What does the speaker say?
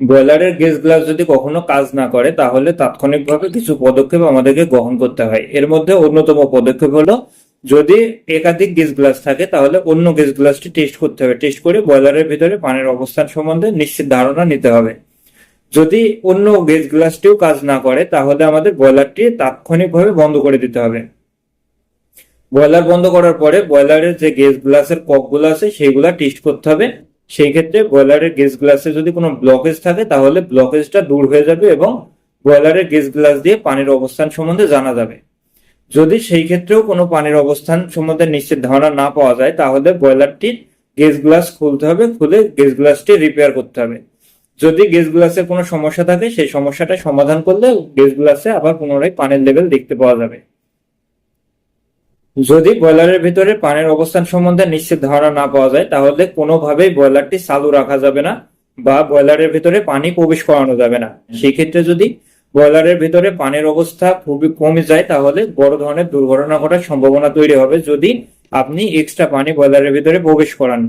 ব্রয়লারের gas glass যদি কখনো কাজ না করে, তাহলে তাৎক্ষণিকভাবে কিছু পদক্ষেপ আমাদেরকে গ্রহণ করতে হয়। এর মধ্যে অন্যতম পদক্ষেপ হলো, যদি একাধিক গ্যাস গ্লাস থাকে, তাহলে অন্য গ্যাস গ্লাসটি টেস্ট করতে হবে। টেস্ট করে ব্রয়লারের ভিতরে পানির অবস্থান সম্বন্ধে নিশ্চিত ধারণা নিতে হবে। যদি অন্য গ্যাস গ্লাসটিও কাজ না করে, তাহলে আমাদের ব্রয়লারটি তাৎক্ষণিকভাবে বন্ধ করে দিতে হবে। ব্রয়লার বন্ধ করার পরে ব্রয়লারের যে গ্যাস গ্লাসের কপগুলো আছে সেইগুলা টেস্ট করতে হবে। সেই ক্ষেত্রে ব্রয়লারের গ্যাস গ্লাসে যদি কোনো ব্লকেজ থাকে, তাহলে ব্লকেজটা দূর হয়ে যাবে এবং ব্রয়লারের গ্যাস গ্লাস দিয়ে পানির অবস্থান সম্বন্ধে জানা যাবে। যদি সেই ক্ষেত্রেও কোনো পানির অবস্থান সম্বন্ধে নিশ্চিত ধারণা না পাওয়া যায়, তাহলে ব্রয়লারটির গ্যাস গ্লাস খুলতে হবে, খুলে গ্যাস গ্লাসটি রিপেয়ার করতে হবে। যদি গ্যাস গ্লাসের কোনো সমস্যা থাকে, সেই সমস্যাটা সমাধান করলে গ্যাস গ্লাসে আবার পুনরায় পানির লেভেল দেখতে পাওয়া যাবে। যদি ব্রয়লারের ভিতরে পানির অবস্থান সম্বন্ধে নিশ্চিত ধারণা না পাওয়া যায় তাহলে কোনোভাবেই ব্রয়লারটি চালু রাখা যাবে না বা ব্রয়লারের ভিতরে পানি প্রবেশ করানো যাবে না। সেক্ষেত্রে যদি ব্রয়লারের ভিতরে পানির অবস্থা খুবই কমে যায় তাহলে বড় ধরনের দুর্ঘটনা ঘটার সম্ভাবনা তৈরি হবে যদি আপনি এক্সট্রা পানি ব্রয়লারের ভিতরে প্রবেশ করান।